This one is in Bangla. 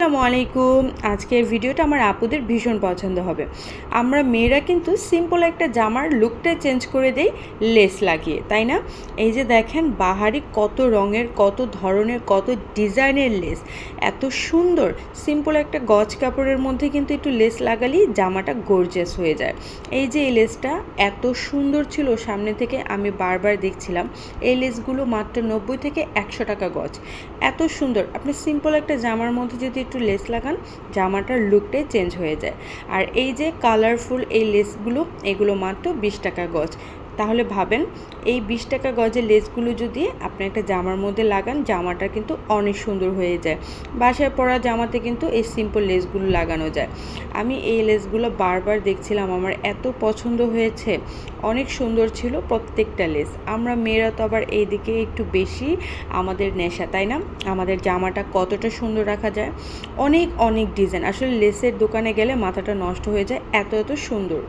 আসসালামু আলাইকুম। আজকের ভিডিওটা আমার আপুদের ভীষণ পছন্দ হবে। আমরা মেয়েরা কিন্তু সিম্পল একটা জামার লুকটা চেঞ্জ করে দেই লেস লাগিয়ে, তাই না? এই যে দেখেন, বাহারি কত রঙের, কত ধরনের, কত ডিজাইনের লেস এত সুন্দর সিম্পল একটা গজ কাপড়ের মধ্যে কিন্তু একটু লেস লাগালেই জামাটা গর্জিয়াস হয়ে যায়। এই যে এই লেসটা এত সুন্দর ছিল সামনে থেকে, আমি বারবার দেখছিলাম। এই লেসগুলো মাত্র নব্বই থেকে একশো টাকা গজ। এত সুন্দর। আপনি সিম্পল একটা জামার মধ্যে যদি একটু লেস লাগান, জামাটার লুকটাই চেঞ্জ হয়ে যায়। আর এই যে কালারফুল এই লেসগুলো এগুলো মাত্র বিশ টাকা গজ। তাহলে ভাবেন এই বিশ টাকা গজের লেসগুলো যদি আপনি একটা জামার মধ্যে লাগান, জামাটা কিন্তু অনেক সুন্দর হয়ে যায়। বাসায় পরা জামাতে কিন্তু এই সিম্পল লেসগুলো লাগানো যায়। আমি এই লেসগুলো বারবার দেখছিলাম, আমার এত পছন্দ হয়েছে। অনেক সুন্দর ছিল প্রত্যেকটা লেস। আমরা মেয়েরা তো আবার এইদিকে একটু বেশি আমাদের নেশা, তাই না? আমাদের জামাটা কতটা সুন্দর রাখা যায়। অনেক অনেক ডিজাইন। আসলে লেসের দোকানে গেলে মাথাটা নষ্ট হয়ে যায়, এত এত সুন্দর।